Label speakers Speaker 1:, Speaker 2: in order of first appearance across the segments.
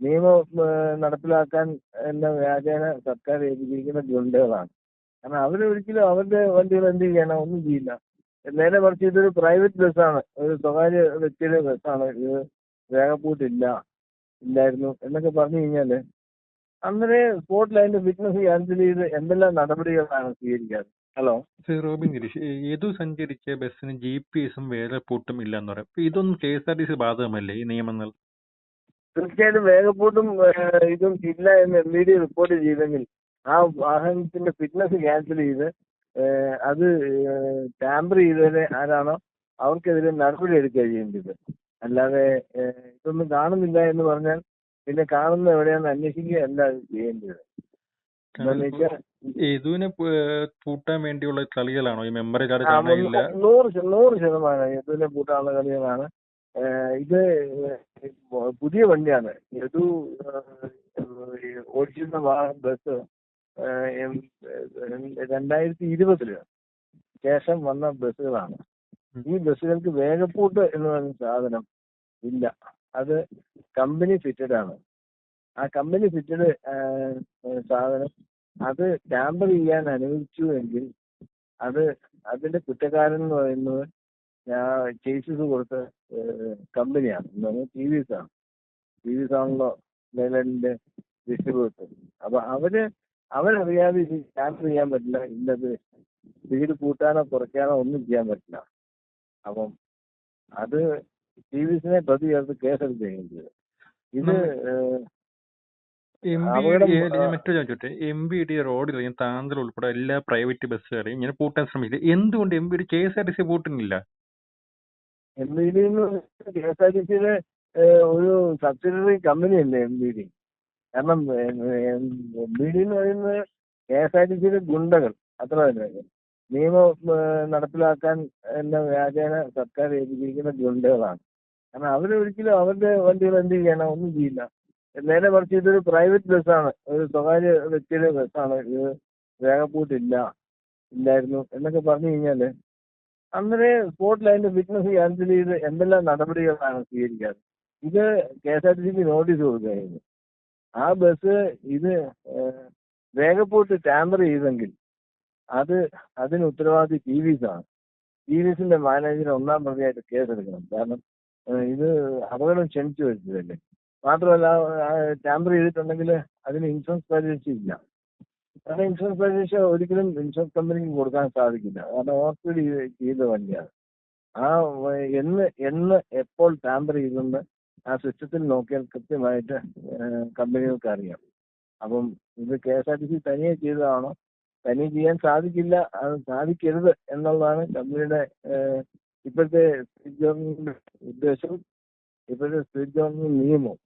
Speaker 1: നിയമം നടപ്പിലാക്കാൻ എന്ന വ്യാജേന സർക്കാർ ഏൽപ്പിച്ചിരിക്കുന്ന ഗുണ്ടകളാണ്. കാരണം അവരൊരിക്കലും അവരുടെ വണ്ടികൾ എന്ത് ചെയ്യണം ഒന്നും ചെയ്യില്ല. നേരെ മറിച്ച് ഇതൊരു പ്രൈവറ്റ് ബസ്സാണ്. ഒരു സ്വകാര്യ വ്യക്തിയുടെ ബസ്സാണ്. ഇത് വേഗപ്പൂട്ടില്ല ഇല്ലായിരുന്നു എന്നൊക്കെ പറഞ്ഞു കഴിഞ്ഞാൽ അന്നേരെ സ്പോട്ടിൽ അതിന്റെ ഫിറ്റ്നസ് ക്യാൻസൽ ചെയ്ത് എന്തെല്ലാം നടപടികളാണ് സ്വീകരിക്കാറ്? ഹലോ?
Speaker 2: റോബിൻ ഗിരീഷ് ഏതു സഞ്ചരിച്ച ബസ്സിന് ജി പി എസും വേറെ പൂട്ടും ഇല്ലെന്ന് പറയാം. ഇതൊന്നും K S R T C ബാധകമല്ലേ ഈ നിയമങ്ങൾ?
Speaker 1: തീർച്ചയായിട്ടും വേഗപ്പൂട്ടും ഇതും ഇല്ല എന്ന് എം ഇ ഡി റിപ്പോർട്ട് ചെയ്തെങ്കിൽ ആ വാഹനത്തിന്റെ ഫിറ്റ്നസ് ക്യാൻസൽ ചെയ്ത് അത് ടാമ്പർ ചെയ്തത് ആരാണോ അവർക്കെതിരെ നടപടി എടുക്കുക ചെയ്യേണ്ടത്. അല്ലാതെ ഇതൊന്നും കാണുന്നില്ല എന്ന് പറഞ്ഞാൽ പിന്നെ കാണുന്ന എവിടെയാണെന്ന് അന്വേഷിക്കുക അല്ല ചെയ്യേണ്ടത്.
Speaker 2: യദുവിനെ പൂ- പൂട്ടാൻ വേണ്ടിയുള്ള കളികളാണോ? ഈ മെമ്മറി കാർഡ്
Speaker 1: നൂറ് നൂറ് ശതമാനം യദുവിനെ പൂട്ടാനുള്ള കളികളാണ് ഇത് പുതിയ വണ്ടിയാണ്. യദു ഓടിച്ചിരുന്ന ബസ് രണ്ടായിരത്തി ഇരുപതിൽ ശേഷം വന്ന ബസ്സുകളാണ്. ഈ ബസ്സുകൾക്ക് വേഗപ്പൂട്ട് എന്ന് പറയുന്ന സാധനം ഇല്ല. അത് കമ്പനി ഫിറ്റഡ് ആണ് ആ കമ്പനി ഫിറ്റഡ് സാധനം അത് ടാമ്പർ ചെയ്യാൻ അനുവദിച്ചു എങ്കിൽ അത് അതിന്റെ കുറ്റക്കാരൻ എന്ന് പറയുന്നത് ഞാൻ ചേസസ് കൊടുത്ത കമ്പനിയാണ് എന്ന് ടി വി എസ് ആണ്. ടി വി എസ് ആണല്ലോ ലൈലൻഡിന്റെ ഡിസ്ട്രിബ്യൂട്ടർ അപ്പൊ അവർ അവരറിയാതെ ഇത് ടാമ്പർ ചെയ്യാൻ പറ്റില്ല. ഇന്നത് സ്പീഡ് കൂട്ടാനോ കുറയ്ക്കാനോ ഒന്നും ചെയ്യാൻ പറ്റില്ല. അപ്പം അത് ടി വി എസിനെ പ്രതി ചേർത്ത് കേസെടുത്ത് ചെയ്യുന്നത് ഇത്
Speaker 2: മറ്റൊരു ചോദിച്ചോട്ടെ. എം ബി ഡി റോഡിൽ താന്തൽ ഉൾപ്പെടെ എല്ലാ പ്രൈവറ്റ് ബസ്സുകളെയും ഇങ്ങനെ പൂട്ടാൻ ശ്രമിക്കില്ല? എന്തുകൊണ്ട് M B D K S R T C പൂട്ടുന്നില്ല?
Speaker 1: M B D K S R T സിയുടെ ഒരു സബ്സിഡറി കമ്പനിയല്ലേ എം ബി ഡി? കാരണം എം ബി ഡി എന്ന് പറയുന്നത് കെ എസ് ആർ ടി സിയുടെ ഗുണ്ടകൾ. അത്ര തന്നെ. നിയമം നടപ്പിലാക്കാൻ എന്ന വ്യാജേന സർക്കാർ ഏൽപ്പിച്ചിരിക്കുന്ന ഗുണ്ടകളാണ്. കാരണം അവരൊരിക്കലും അവരുടെ വണ്ടികൾ എന്ത് ചെയ്യണം ഒന്നും ചെയ്യില്ല. നേരെ മറിച്ച് ഇതൊരു പ്രൈവറ്റ് ബസ്സാണ്. ഒരു സ്വകാര്യ വ്യക്തിയുടെ ബസ്സാണ്. ഇത് രേഖപ്പൂട്ടില്ല ഇല്ലായിരുന്നു എന്നൊക്കെ പറഞ്ഞു കഴിഞ്ഞാൽ അന്നേരം സ്പോട്ടിൽ അതിന്റെ ഫിറ്റ്നസ് ക്യാൻസൽ ചെയ്ത് എന്തെല്ലാം നടപടികളാണ് സ്വീകരിക്കാറ്. ഇത് കെ എസ് ആർ ടി സിക്ക് നോട്ടീസ് കൊടുക്കുകയായിരുന്നു. ആ ബസ് ഇത് വേഗപ്പൂട്ട് ടാമ്പർ ചെയ്തെങ്കിൽ അത് അതിന് ഉത്തരവാദി ടി വി ആണ്. ടി വി എസിന്റെ മാനേജർ ഒന്നാം പ്രതിയായിട്ട് കേസെടുക്കണം. കാരണം ഇത് അപകടം ക്ഷണിച്ചു വരുത്തതല്ലേ മാത്രമല്ല ടാമ്പർ ചെയ്തിട്ടുണ്ടെങ്കിൽ അതിന് ഇൻഷുറൻസ് പരിരക്ഷ ഇല്ല. കാരണം ഇൻഷുറൻസ് പരിരക്ഷ ഒരിക്കലും ഇൻഷുറൻസ് കമ്പനിക്ക് കൊടുക്കാൻ സാധിക്കില്ല. കാരണം ഓർക്കിഡ് ചെയ്ത വണ്ടിയാണ്. ആ എന്ന് എന്ന് എപ്പോൾ ടാമ്പർ ചെയ്തെന്ന് ആ സിസ്റ്റത്തിൽ നോക്കിയാൽ കൃത്യമായിട്ട് കമ്പനികൾക്ക് അറിയാം അപ്പം ഇത് K S R T C തനിയെ ചെയ്തതാണോ? തനിയെ ചെയ്യാൻ സാധിക്കില്ല അത് സാധിക്കരുത് എന്നുള്ളതാണ് കമ്പനിയുടെ ഇപ്പോഴത്തെ സ്റ്റേറ്റ് ഗവൺമെന്റ് ഉദ്ദേശവും ഇപ്പോഴത്തെ സ്റ്റേറ്റ് ഗവൺമെന്റ് നിയമവും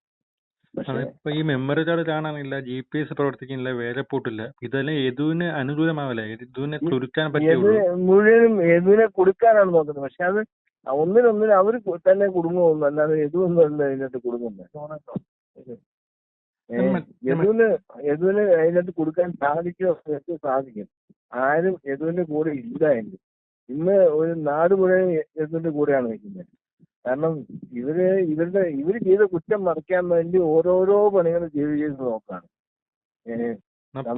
Speaker 2: ഇപ്പൊ ഈ മെമ്മറി കാർഡ് കാണാനില്ല ജി പി എസ് പ്രവർത്തിക്കുന്നില്ല വേലപ്പൂട്ടില്ല ഇതെല്ലാം യദുവിന് അനുകൂലമാവില്ല? യദുവിനെ ചുരുക്കാൻ പറ്റുള്ളൂ
Speaker 1: മുഴുവനും യദുവിനെ കൊടുക്കാനാണ് നോക്കുന്നത്. പക്ഷെ അത് ഒന്നിനൊന്നിന് അവർ തന്നെ കുടുങ്ങുന്നു അല്ലാതെ എതുവൊന്നുമല്ല അതിനകത്ത് കൊടുക്കുന്നത് ഏ,
Speaker 2: നമ്മ-
Speaker 1: യദുവിന് യദുവിന് അതിനകത്ത് കൊടുക്കാൻ സാധിക്കുമോ സാധിക്കും. ആരും യദുവിന്റെ കൂടെ ഇല്ല ഇന്ന് ഒരു നാട് മുഴുവൻ യദുവിന്റെ കൂടെയാണ് നിൽക്കുന്നത്. കാരണം ഇവർ ഇവരുടെ ഇവർ ചെയ്ത കുറ്റം മറയ്ക്കാൻ വേണ്ടി ഓരോരോ പണികൾ ചെയ്ത് ചെയ്ത് നോക്കാണ്.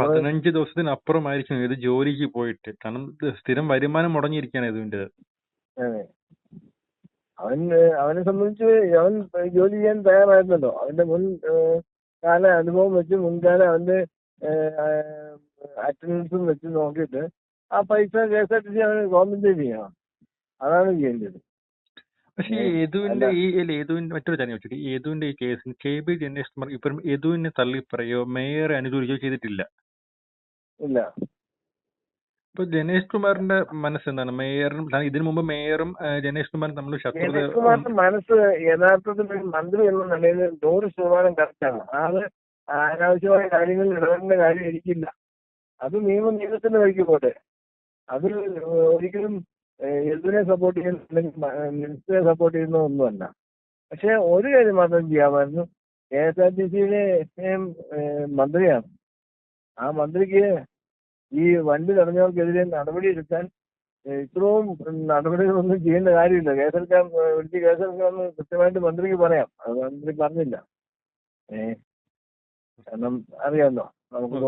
Speaker 2: പതിനഞ്ച് ദിവസത്തിന് അപ്പുറമായിരിക്കും ഇത് ജോലിക്ക് പോയിട്ട്. കാരണം സ്ഥിരം വരുമാനം മുടങ്ങിയിരിക്കുകയാണ്
Speaker 1: ഇതിന്റെ. അവൻ അവനെ സംബന്ധിച്ച് അവൻ ജോലി ചെയ്യാൻ തയ്യാറായിരുന്നല്ലോ. അവന്റെ മുൻ കാല അനുഭവം വെച്ച് മുൻകാല അവന്റെ അറ്റൻഡൻസും വെച്ച് നോക്കിയിട്ട് ആ പൈസ K S R T C അവന് കോമ്പൻസേറ്റ് ചെയ്യണം. അതാണ് ചെയ്യേണ്ടത്.
Speaker 2: പക്ഷേ
Speaker 1: ഏ,
Speaker 2: ഈ. ഈ മറ്റൊരു കാര്യം ചോദിച്ചോട്ടെ? ഈ യദുവിന്റെ ഈ കേസിൽ കെ ബി ജനേഷ് കുമാർ ഇപ്പം യദുവിനെ തള്ളി പറയോ? മേയറെ അനുകൂലിക്കുകയോ ചെയ്തിട്ടില്ല.
Speaker 1: ഇല്ല.
Speaker 2: ഇപ്പൊ ജനേഷ് കുമാറിന്റെ മനസ്സ് എന്താണ് മേയറും ഇതിനു മുമ്പ് മേയറും ജനേഷ് കുമാറും തമ്മിൽ ശത്രുത
Speaker 1: മനസ്സ് യഥാർത്ഥത്തിൽ ഒരു മന്ത്രി എന്ന നിലയിൽ നൂറ് ശതമാനം കറക്റ്റാണ് അത് അനാവശ്യമായ കാര്യങ്ങളിൽ ഇടപെടേണ്ട കാര്യം എനിക്കില്ല. അത് നിയമം നിയമത്തിന്റെ വഴിക്ക് പോട്ടെ. അത് ഒരിക്കലും എതിരെ സപ്പോർട്ട് ചെയ്യുന്ന മിനിസ്റ്ററെ സപ്പോർട്ട് ചെയ്യുന്ന ഒന്നുമല്ല. പക്ഷെ ഒരു കാര്യം മാത്രം ചെയ്യാമായിരുന്നു. കെ എസ് ആർ ടി സിയിലെ മന്ത്രിയാണ്. ആ മന്ത്രിക്ക് ഈ വണ്ടി തടഞ്ഞവർക്കെതിരെ നടപടിയെടുക്കാൻ ഇത്രയും നടപടികളൊന്നും ചെയ്യേണ്ട കാര്യമില്ല. കേസെടുക്കാൻ വിളിച്ച് കേസെടുക്കാമെന്ന് കൃത്യമായിട്ട് മന്ത്രിക്ക് പറയാം. അത് മന്ത്രി പറഞ്ഞില്ല. ഏ കാരണം അറിയാമല്ലോ നമുക്ക്